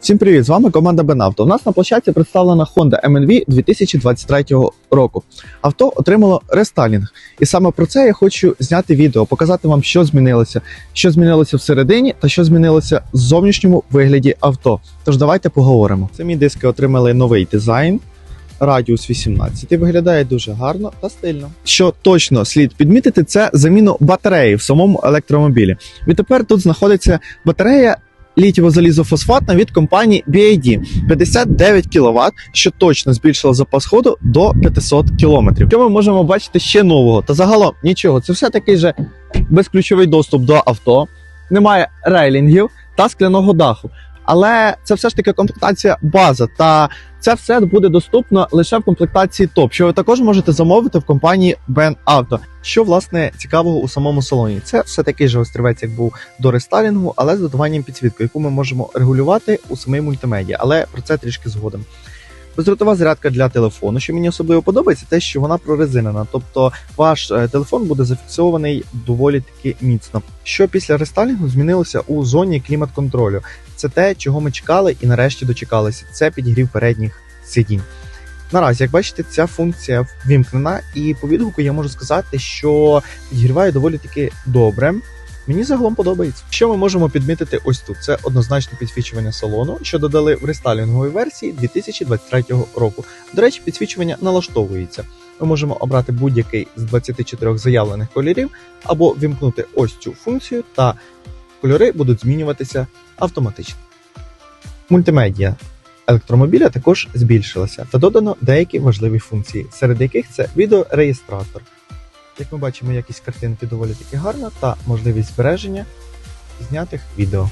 Всім привіт! З вами команда Бенавто. У нас на площадці представлена Honda MNV 2023 року. Авто отримало рестайлінг. І саме про це я хочу зняти відео, показати вам, що змінилося, що змінилося всередині та що змінилося в зовнішньому вигляді авто. Тож давайте поговоримо. Самі диски отримали новий дизайн. Радіус 18 виглядає дуже гарно та стильно. Що точно слід підмітити, це заміну батареї в самому електромобілі. Відтепер тут знаходиться батарея літіво-залізофосфатна від компанії BID 59 кВт, що точно збільшило запас ходу до 500 км. Що ми можемо бачити ще нового? Та загалом нічого. Це все такий же безключовий доступ до авто, немає рейлінгів та скляного даху. Але це все ж таки комплектація база, та це все буде доступно лише в комплектації топ, що ви також можете замовити в компанії Ben Auto. Що власне цікавого у самому салоні? Це все такий же острівець, як був до рестайлінгу, але з додаванням підсвітки, яку ми можемо регулювати у самій мультимедіа. Але про це трішки згодом. Бездротова зарядка для телефону, що мені особливо подобається, те, що вона прорезинена, тобто ваш е, телефон буде зафіксований доволі таки міцно. Що після рестайлінгу змінилося у зоні клімат-контролю? Це те, чого ми чекали і нарешті дочекалися. Це підігрів передніх сидінь. Наразі, як бачите, ця функція ввімкнена, і по відгуку я можу сказати, що підігріває доволі таки добре. Мені загалом подобається. Що ми можемо підмітити ось тут? Це однозначно підсвічування салону, що додали в рестайлінговій версії 2023 року. До речі, підсвічування налаштовується. Ми можемо обрати будь-який з 24 заявлених кольорів, або вімкнути ось цю функцію, та кольори будуть змінюватися автоматично. Мультимедіа електромобіля також збільшилася та додано деякі важливі функції, серед яких це відеореєстратор. Як ми бачимо, якість картинки доволі таки гарна та можливість збереження знятих відео.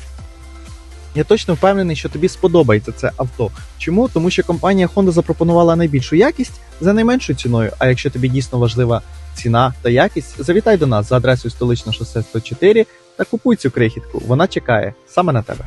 Я точно впевнений, що тобі сподобається це авто. Чому? Тому що компанія Honda запропонувала найбільшу якість за найменшою ціною. А якщо тобі дійсно важлива ціна та якість, завітай до нас за адресою столичне шосе 104 та купуй цю крихітку. Вона чекає саме на тебе.